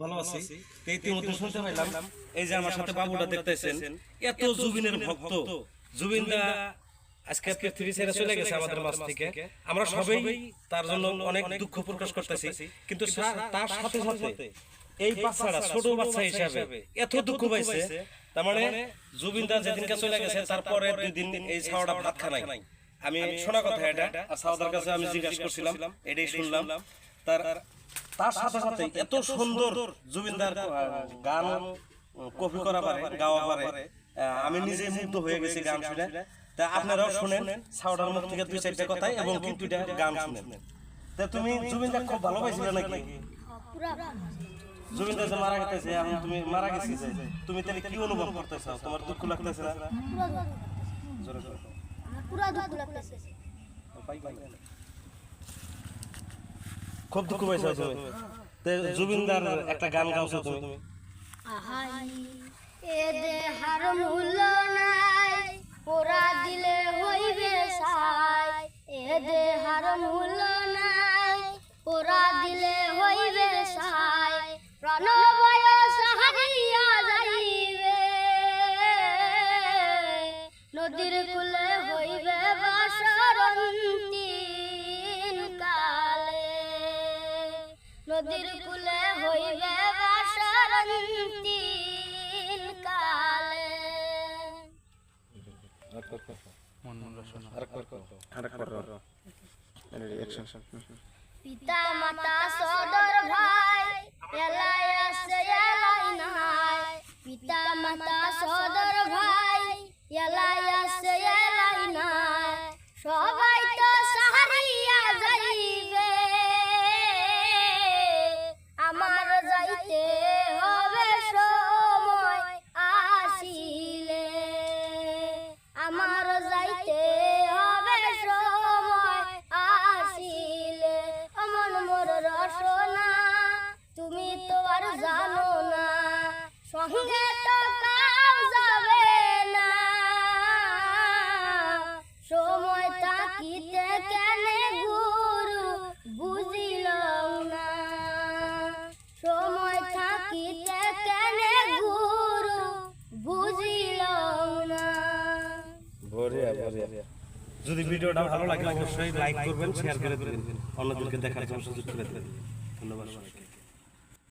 ভালো আছি। তো ইতিমধ্যে শুনতে পাইলাম এই যে আমার সাথে বাবুটা দেখতেছেন। এত জুবিনের ভক্ত। জুবিন দা আজকে পৃথিবী ছেড়ে চলে গেছে আমাদের মাছ থেকে। আমরা সবাই তার জন্য অনেক দুঃখ প্রকাশ করতেছি। কিন্তু তার সাথে সাথে এই বাচ্চাটা ছোট বাচ্চা হিসাবে এত দুঃখ পাইছে। তার মানে জুবিন দা যেদিনকে চলে গেছে তারপরে দুই দিন এই ছাওয়াটা ভাত খানাই আমি শোনা কথা এটা আর সাওদার কাছে আমি জিজ্ঞাসা করছিলাম এটাই শুনলাম তার তার সাথে সাথে এত সুন্দর জুবিনদার গান কপি করা পারে গাওয়া পারে। আমি নিজে মুগ্ধ হয়ে গেছি গান শুনে। তা আপনারাও শুনেন সাউডার মুখ থেকে দুই চারটা কথাই এবং কি দুইটা গান শুনেন। তা তুমি জুবিনদা খুব ভালোবাসছিলে নাকি? জুবিনদা যে মারা গেছে এখন তুমি মারা গেছি যে তুমি তাহলে কি অনুভব করতেছো? তোমার দুঃখ লাগতেছে না। পুরা দুঃখ লাগতেছে। খুব দুঃখ পাইছো তুমি। তে জুবিনদার একটা গান গাওছো তুমি। আহাই এ দেহার মূল্য নাই পোড়া দিলে হইবে সাই। এ দেহার মূল্য নাই পোড়া দিলে হইবে সাই। প্রণবয় সাহারিয়া যাইবে। নদীর কুলে নদীর কুলে হইবে বাসরন্তিন কালে। পিতা মাতা সদর ভাই এলাই জানো না সঙ্গে তো কাউ যাবে না। সময় তাকিতে কেনে গুরু বুঝিল না। সময় থাকিতে কেনে গুরু বুঝিল না। যদি ভিডিওটা ভালো লাগে অবশ্যই লাইক করবেন শেয়ার করে দেবেন। অন্যদেরকে দেখার জন্য সুযোগ করে দেবেন। ধন্যবাদ সবাইকে।